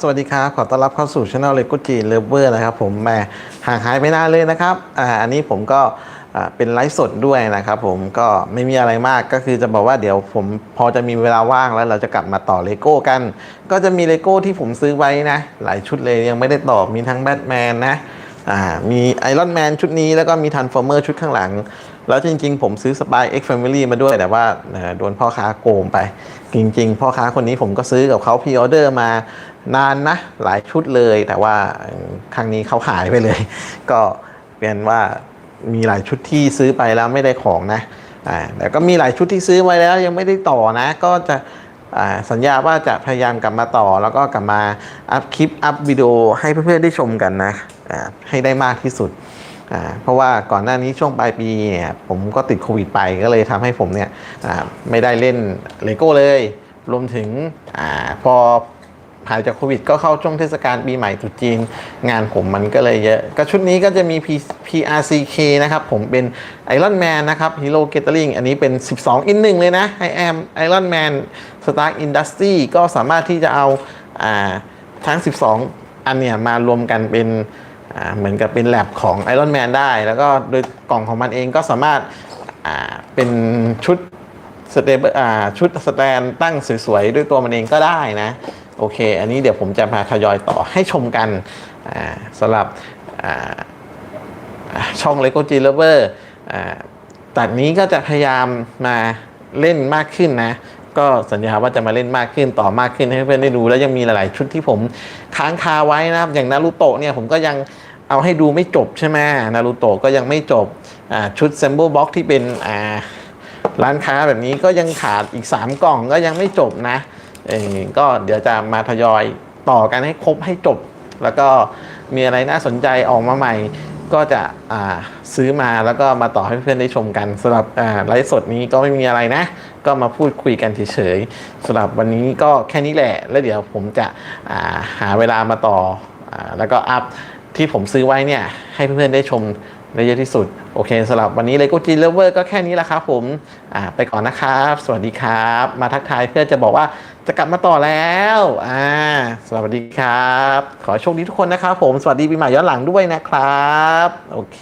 สวัสดีครับ ขอต้อนรับเข้าสู่ช anel Lego G Lover นะครับผมแหมห่างหายไปนานเลยนะครับอ่าอันนี้ผมก็อ่าเป็นไลฟ์สดด้วยนะครับผมก็ไม่มีอะไรมากก็คือจะบอกว่าเดี๋ยวผมพอจะมีเวลาว่างแล้วเราจะกลับมาต่อเลโก้กัน ก็จะมีเลโก้ที่ผมซื้อไว้นะ หลายชุดเลยยังไม่ได้ต่อมีทั้งแบทแมนนะ อ่ามีไอรอนแมนชุดนี้แล้วก็มีทันฟอร์เมอร์ชุดข้างหลัง แล้วจริงๆ ผมซื้อสปายเอ็กซ์แฟมิลี่มาด้วยแต่ว่าโดนพ่อค้าโกงไป จริง ๆ พ่อค้าคนนี้ผมก็ซื้อกับเขาพ r ออเดอร์มานานนะ หลายชุดเลย แต่ว่าครั้งนี้เขาหายไปเลย ก็เป็นว่ามีหลายชุดที่ซื้อไปแล้วไม่ได้ของนะอ่าแต่ก็มีหลายชุดที่ซื้อไว้แล้วยังไม่ได้ต่อนะ ก็จะสัญญาว่าจะพยายามกลับมาต่อ แล้วก็กลับมาอัพคลิปอัพวิดีโอให้เพื่อนๆได้ชมกันนะ ให้ได้มากที่สุด เพราะว่าก่อนหน้านี้ช่วงปลายปีเนี่ยผมก็ติดโควิดไปก็เลยทำให้ผมเนี่ยไม่ได้เล่นเลโก้เลย รวมถึงอพอหายจากโควิดก็เข้าช่วงเทศกาลปีใหม่ตรุษจีน งานผมมันก็เลยเยอะ ก็ชุดนี้ก็จะมี P PRCK นะครับ ผมเป็น Iron Man นะครับ Hero Gathering อันนี้เป็น 12 อินหนึ่งเลยนะ I am Iron Man Stark Industry ก็สามารถที่จะเอาอาทั้ง 12 อันเนี่ยมารวมกันเป็น เหมือนกับเป็นแลบของ Iron Man ได้ แล้วก็โดยกล่องของมันเองก็สามารถาเป็นชุดสเตเบอ่าชุดสแตนตั้งสวยๆ ด้วยตัวมันเองก็ได้นะ โอเค อันนี้เดี๋ยวผมจะมาทยอยต่อให้ชมกันสำหรับช่อง Lego G Lover อ่าตัดนี้ก็จะพยายามมาเล่นมากขึ้นนะ ก็สัญญาว่าจะมาเล่นมากขึ้นต่อมากขึ้นให้เพื่อนได้ดู แล้วยังมีหลาย ๆ ชุดที่ผมค้างคาไว้นะครับ อย่างนารูโตะเนี่ยผมก็ยังเอาให้ดูไม่จบใช่ไหมนารูโตะก็ยังไม่จบชุด s ซม b บ e Box ที่เป็นร้านค้าแบบนี้ก็ยังขาดอีก 3 กล่องก็ยังไม่จบนะก็เดี๋ยวจะมาทยอยต่อกันให้ครบให้จบ แล้วก็มีอะไรน่าสนใจออกมาใหม่ ก็จะซื้อมาแล้วก็มาต่อให้เพื่อนได้ชมกันสำหรับไลฟ์สดนี้ก็ไม่มีอะไรนะ ก็มาพูดคุยกันเฉยๆสำหรับวันนี้ก็แค่นี้แหละ แล้วเดี๋ยวผมจะาหาเวลามาต่ออแล้วก็อัพที่ผมซื้อไว้เนี่ยให้เพื่อนๆได้ชม ได้เยอะที่สุด โอเคสำหรับวันนี้เลโกจีเลเวอร์ก็แค่นี้แหละครับผมอ่าไปก่อนนะครับ สวัสดีครับ มาทักทายเพื่อจะบอกว่าจะกลับมาต่อแล้วอ่าสวัสดีครับ ขอโชคดีทุกคนนะครับผมสวัสดีปีใหม่ย้อนหลังด้วยนะครับ โอเค